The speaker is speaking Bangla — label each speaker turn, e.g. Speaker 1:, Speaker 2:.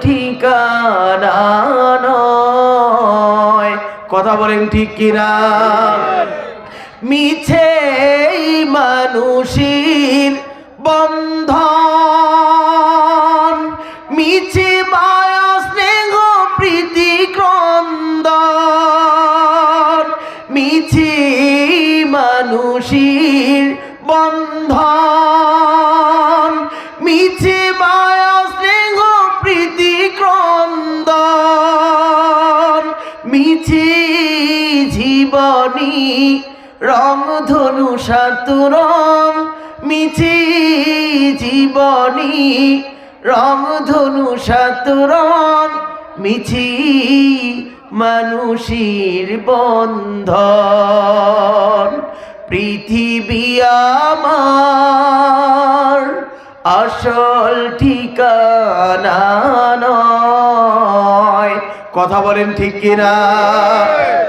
Speaker 1: ঠিকানা নয়। কথা বলেন ঠিক কিনা? মিছে মানুষের বন্ধন। মিছে মায়া, স্নেহ, প্রীতি, ক্রন্দন। মিছে মানুষের বন্ধন। জীবনী রং ধনু সাতুরম মিছে জীবনী রং ধনু সাতুরম মিছি মানুষের বন্ধন। পৃথিবী আমার আসল ঠিকানা নয়। কথা বলেন ঠিক কিনা?